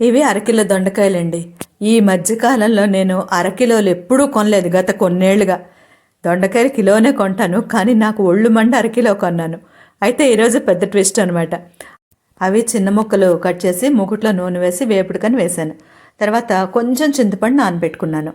ఇవి అరకిలో దొండకాయలండి. ఈ మధ్యకాలంలో నేను అరకిలోలు ఎప్పుడూ కొనలేదు గత కొన్నేళ్ళుగా. దొండకాయలు కిలోనే కొంటాను కానీ నాకు ఒళ్ళు మండి అరకిలో కొన్నాను. అయితే ఈరోజు పెద్ద ట్విస్ట్ అనమాట అవి చిన్న ముక్కలు కట్ చేసి మూకుట్లో నూనె వేసి వేపుడుకని వేశాను. తర్వాత కొంచెం చింతపండు నానబెట్టుకున్నాను.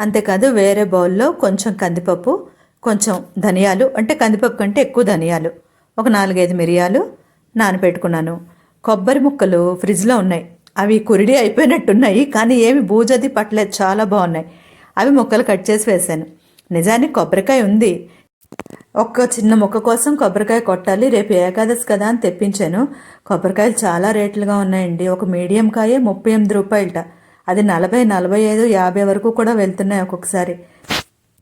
అంతేకాదు వేరే బౌల్లో కొంచెం కందిపప్పు కొంచెం ధనియాలు అంటే కందిపప్పు కంటే ఎక్కువ ధనియాలు. ఒక నాలుగైదు మిరియాలు నానబెట్టుకున్నాను. కొబ్బరి ముక్కలు ఫ్రిడ్జ్లో ఉన్నాయి. అవి కురిడి అయిపోయినట్టున్నాయి కానీ ఏమి బూజది పట్టలేదు చాలా బాగున్నాయి. అవి ముక్కలు కట్ చేసి వేశాను. నిజానికి కొబ్బరికాయ ఉంది. ఒక్క చిన్న ముక్క కోసం కొబ్బరికాయ కొట్టాలి. రేపు ఏకాదశి కదా అని తెప్పించాను. కొబ్బరికాయలు చాలా రేట్లుగా ఉన్నాయండి. ఒక మీడియం కాయ ముప్పై ఎనిమిది రూపాయలట. అది నలభై నలభై ఐదు యాభై వరకు కూడా వెళ్తున్నాయి ఒక్కొక్కసారి.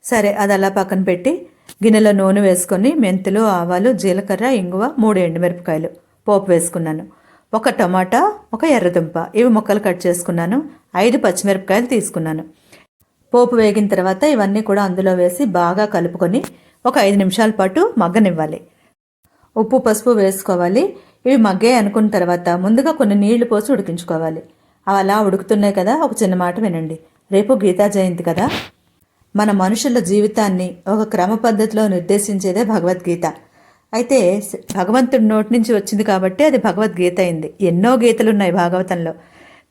సరే అది అలా పక్కన పెట్టి గిన్నెలో నూనె వేసుకొని మెంతులు ఆవాలు జీలకర్ర ఇంగువ మూడు ఎండుమిరపకాయలు పోపు వేసుకున్నాను. ఒక టమాటా ఒక ఎర్రదుంప. ఇవి ముక్కలు కట్ చేసుకున్నాను. ఐదు పచ్చిమిరపకాయలు తీసుకున్నాను. పోపు వేగిన తర్వాత ఇవన్నీ కూడా అందులో వేసి బాగా కలుపుకొని ఒక ఐదు నిమిషాల పాటు మగ్గనివ్వాలి. ఉప్పు పసుపు వేసుకోవాలి. ఇవి మగ్గాయి అనుకున్న తర్వాత ముందుగా కొన్ని నీళ్ళు పోసి ఉడికించుకోవాలి. అవి అలా ఉడుకుతున్నాయి కదా ఒక చిన్న మాట వినండి. రేపు గీతా జయంతి కదా. మన మనుషుల జీవితాన్ని ఒక క్రమ పద్ధతిలో నిర్దేశించేదే భగవద్గీత. అయితే భగవంతుడి నోటి నుంచి వచ్చింది కాబట్టి అది భగవద్గీత అయింది. ఎన్నో గీతలు ఉన్నాయి భాగవతంలో.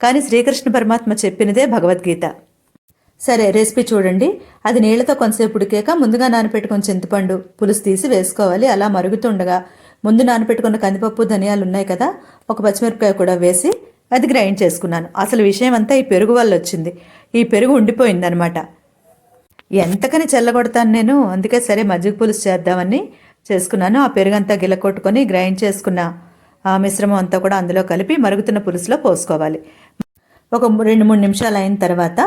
కానీ శ్రీకృష్ణ పరమాత్మ చెప్పినదే భగవద్గీత. సరే రెసిపీ చూడండి. అది నీళ్ళతో కొంతసేపు ఉడికాక ముందుగా నానపెట్టుకున్న చింతపండు పులుసు తీసి వేసుకోవాలి. అలా మరుగుతుండగా ముందు నానపెట్టుకున్న కందిపప్పు ధనియాలు ఉన్నాయి కదా ఒక పచ్చిమిరపకాయ కూడా వేసి అది గ్రైండ్ చేసుకున్నాను. అసలు విషయం అంతా ఈ పెరుగు వల్ల వచ్చింది. ఈ పెరుగు ఉండిపోయిందనమాట ఎంతకని చల్లగొడతాను నేను? అందుకే సరే మజ్జిగ పులుసు చేద్దామని చేసుకున్నాను. ఆ పెరుగంతా గిలకొట్టుకొని గ్రైండ్ చేసుకున్న ఆ మిశ్రమం అంతా కూడా అందులో కలిపి మరుగుతున్న పులుసులో పోసుకోవాలి. ఒక రెండు మూడు నిమిషాలు అయిన తర్వాత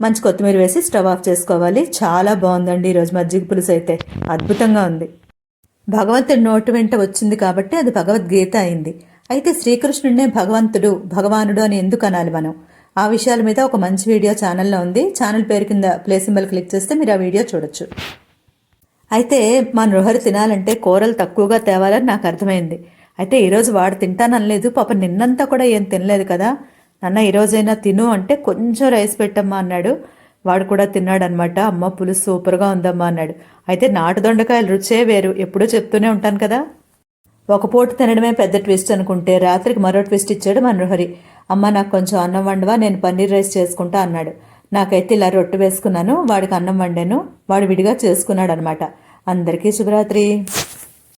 మంచి కొత్తిమీర వేసి స్టవ్ ఆఫ్ చేసుకోవాలి. చాలా బాగుందండి ఈరోజు మజ్జిగ పులుసు అయితే. అద్భుతంగా ఉంది. భగవంతుడి నోటు వెంట వచ్చింది కాబట్టి అది భగవద్గీత అయింది. అయితే శ్రీకృష్ణుడినే భగవంతుడు భగవానుడు అని ఎందుకు అనాలి మనం? ఆ విషయాల మీద ఒక మంచి వీడియో ఛానల్లో ఉంది. ఛానల్ పేరు కింద ప్లే సింబల్ క్లిక్ చేస్తే మీరు ఆ వీడియో చూడొచ్చు. అయితే మా నృహరి తినాలంటే కూరలు తక్కువగా తేవాలని నాకు అర్థమైంది. అయితే ఈరోజు వాడు తింటాననలేదు పాప నిన్నంతా కూడా ఏం తినలేదు కదా. నాన్న ఈరోజైనా తిను అంటే కొంచెం రైస్ పెట్టమ్మా అన్నాడు. వాడు కూడా తిన్నాడనమాట. అమ్మ పులుసు సూపర్గా ఉందమ్మా అన్నాడు. అయితే నాటు దొండకాయలు రుచే వేరు. ఎప్పుడూ చెప్తూనే ఉంటాను కదా. ఒక పూట తినడమే పెద్ద ట్విస్ట్ అనుకుంటే రాత్రికి మరో ట్విస్ట్ ఇచ్చాడు మనోహరి అమ్మ నాకు కొంచెం అన్నం వండవా? నేను పన్నీర్ రైస్ చేసుకుంటా అన్నాడు. నాకైతే ఇలా రొట్టె వేసుకున్నాను వాడికి అన్నం వండాను. వాడు విడిగా చేసుకున్నాడు అనమాట అందరికీ శుభరాత్రి